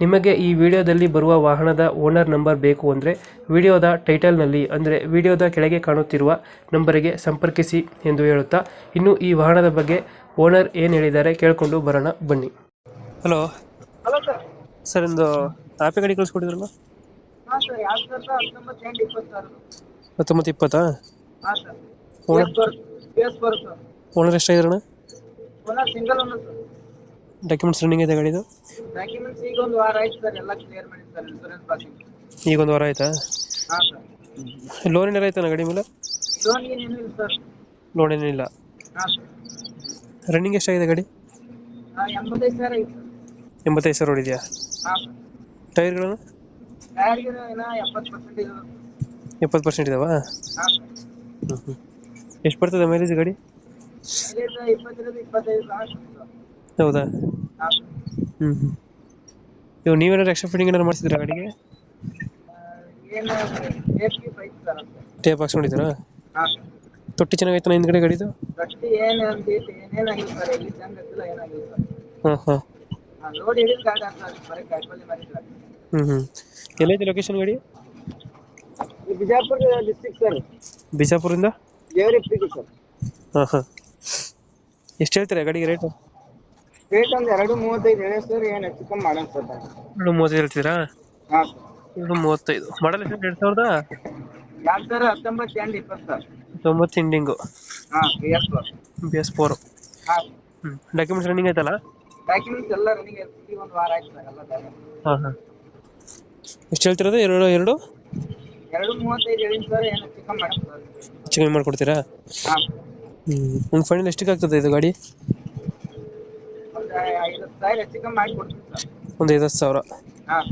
ನಿಮಗೆ ಈ ವಿಡಿಯೋದಲ್ಲಿ ಬರುವ ವಾಹನದ ಓನರ್ ನಂಬರ್ ಬೇಕು ಅಂದರೆ ವಿಡಿಯೋದ ಟೈಟಲ್ನಲ್ಲಿ ಅಂದರೆ ವಿಡಿಯೋದ ಕೆಳಗೆ ಕಾಣುತ್ತಿರುವ ನಂಬರಿಗೆ ಸಂಪರ್ಕಿಸಿ ಎಂದು ಹೇಳುತ್ತಾ ಇನ್ನು ಈ ವಾಹನದ ಬಗ್ಗೆ ಓನರ್ ಏನು ಹೇಳಿದ್ದಾರೆ ಕೇಳಿಕೊಂಡು ಬರೋಣ ಬನ್ನಿ. ಹಲೋ. Hello sir. ಸರ್ ಒಂದು ಆಪೆ ಗಾಡಿ ಕಳಿಸ್ಕೊಟ್ಟಿದ್ರಲ್ಲ? ಹಾಂ ಸರ್ ಎರಡು ಸಾವಿರದ ಹತ್ತೊಂಬತ್ತು ಎಂಟು ಇಪ್ಪತ್ತಾರು. ಹತ್ತೊಂಬತ್ತು ಇಪ್ಪತ್ತಾ? ಹಾಂ ಸರ್. ಓನರ್ ಎಷ್ಟಾಗಿದ್ರಣ್ಣ ಬರ್ owner single sir documents running ಇದೆ ಗಾಡಿದು? ಡಾಕ್ಯುಮೆಂಟ್ಸ್ ಈಗ ಒಂದು ವಾರ ಆಯ್ತು ಸರ್ ಎಲ್ಲ ಕ್ಲಿಯರ್ ಮಾಡಿ ಸರ್ ಇನ್ಸೂರೆನ್ಸ್ ಪಾಸಿಂಗ್ ಈಗ ಒಂದು ವಾರ ಆಯ್ತಾ? ಹಾಂ ಸರ್. ಲೋನ್ ಏನಾರ ಆಯ್ತಾನ ಗಾಡಿ ಮೇಲೆ? ಲೋನ್ ಏನೇನು ಇಲ್ಲ ಸರ್. ಲೋನ್ ಏನಿಲ್ಲ. ಹಾಂ ಸರ್. ರನ್ನಿಂಗ್ ಎಷ್ಟಾಗಿದೆ ಗಾಡಿ? ಎಂಬತ್ತೈದು ಸಾವಿರ ಐತೆ ಸರ್. ಎಂಬತ್ತೈದು ಸಾವಿರ ಹೊಡಿದೆಯಾ ಹಾಂ ಸರ್. ಟೈರ್ಗಳನ್ನು ಟೈರ್ಗೆ ಏನೋ ಎಪ್ಪತ್ತು ಪರ್ಸೆಂಟ್ ಇದೆ ಎಪ್ಪತ್ತು ಪರ್ಸೆಂಟ್ ಇದಾವಾ? ಹಾಂ ಸರ್. ಎಷ್ಟು ಬರ್ತದೆ ಮೈಲೇಜ್ ಗಾಡಿ? ಇಪ್ಪತ್ತರಿಂದ ಇಪ್ಪತ್ತೈದು ಸಾವಿರ ಸರ್. ಹೌದಾ? ಹ್ಮ್ ಹ್ಞೂ ಹ್ಞೂ ಇವಾಗ ನೀವೇನಾದ್ರು ಎಕ್ಸ್ಟ್ರಾ ಫಿಟ್ಟಿಂಗ್ ಏನಾರು ಮಾಡಿಸಿದ್ರಾ ಗಾಡಿಗೆ? ಏನು ಸರ್ ಅಂತ ಟೇಪ್ ಹಾಕ್ಸ್ಕೊಂಡಿದ್ದೀರಾ? ಹಾಂ. ಸರ್ ತೊಟ್ಟಿ ಚೆನ್ನಾಗೈತನ ಹಿಂದ್ಗಡೆ ಗಾಡಿದು? ಫಸ್ಟ್ ಏನು ಅಂತೈತಿ ಏನೇನಾಗಿಲ್ಲ ಸರ್ ಎಲ್ಲಿ ಚಂದ ಇರ್ತಿಲ್ಲ ಏನಾಗಿಲ್ಲ ಸರ್. ಹಾಂ ಹಾಂ. ಹಾಂ ಲೋಡ್ ಹಿಡಿದು ಗಾಡಿ ಅಂತ ಬರೀ ಕಾಯಿಪಲ್ಲೆ ಮಾಡಿಲ್ಲ ಹ್ಞೂ ಹ್ಞೂ ಎಲ್ಲೈತೆ ಲೊಕೇಶನ್ ಗಾಡಿ? Bijapur district sir. ಬಿಜಾಪುರಿಂದ ದೇವರಿಪ್ಪಿಗೆ ಸರ್. ಹಾಂ ಹಾಂ. ಎಷ್ಟು ಹೇಳ್ತೀರಾ ಗಾಡಿಗೆ ರೇಟು ರೇಟ್ ಒಂದು ಎರಡು ಮೂವತ್ತೈದು ಹೇಳಿ ಸರ್ ಏನು ಹೆಚ್ಚು ಕಮ್ಮಿ ಮಾಡೋಣ ಸರ್. ಎರಡು ಮೂವತ್ತೈದು ಹೇಳ್ತೀರಾ? ಹಾಂ. ಎರಡು ಮೂವತ್ತೈದು. ಮಾಡಲ್ ಎಷ್ಟು ಎರಡು ಸಾವಿರದ? ಎರಡು ಸಾವಿರ ಹತ್ತೊಂಬತ್ತು ಎಂಡ್ ಇಪ್ಪತ್ತು ಸರ್. ತೊಂಬತ್ತು ಇಂಡಿಂಗು ಹಾಂ ಎಸ್ ಬಿ ಎಸ್ ಫೋರು ಹಾಂ. ಹ್ಞೂ ಡಾಕ್ಯುಮೆಂಟ್ಸ್ ರನ್ನಿಂಗ್ ಐತಲ್ಲ ಡಾಕ್ಯುಮೆಂಟ್ಸ್ ಎಲ್ಲ ರನ್ನಿಂಗ್ ಈಗ ಒಂದು ವಾರ ಆಯ್ತು ಸರ್ ಎಲ್ಲ. ಹಾಂ ಹಾಂ. ಎಷ್ಟು ಹೇಳ್ತಿರೋದು? ಎರಡು ಎರಡು? ಎರಡು ಮೂವತ್ತೈದು ಹೇಳಿ ಸರ್ ಏನು ಹೆಚ್ಚು ಕಮ್ಮಿ ಮಾಡೋಣ ಸರ್. ಹೆಚ್ಚು ಕಮ್ಮಿ ಮಾಡಿಕೊಡ್ತೀರಾ? ಹಾಂ. ಹ್ಞೂ ಒಂದು ಫೈನಲ್ ಎಷ್ಟಕ್ಕೆ ಆಗ್ತದೆ ಇದು ಗಾಡಿ? ಒಂದು ಐವತ್ತು ಸಾವಿರ. ಹೆಚ್ಚು ಕಮ್ಮಿ ಮಾಡಿ ಕೊಡ್ತೀನಿ ಸರ್ ಒಂದು ಐವತ್ತು ಸಾವಿರ ಹಾಂ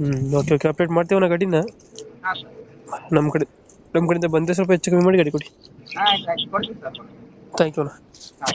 ಹ್ಞೂ ಓಕೆ ಓಕೆ ಅಪ್ಡೇಟ್ ಮಾಡ್ತೀವಣ್ಣ ಗಾಡಿನ. ಹಾಂ ಸರ್ ನಮ್ಮ ಕಡೆ ನಮ್ಮ ಕಡೆಯಿಂದ ಬಂದರೆ ಸ್ವಲ್ಪ ಹೆಚ್ಚು ಕಮ್ಮಿ ಮಾಡಿ ಗಾಡಿ ಕೊಡಿ. ಹಾಂ ಆಯ್ತು ಆಯ್ತು ಕೊಡ್ತೀನಿ ಸರ್ ಥ್ಯಾಂಕ್ ಯು ಅಣ್ಣ. ಹಾಂ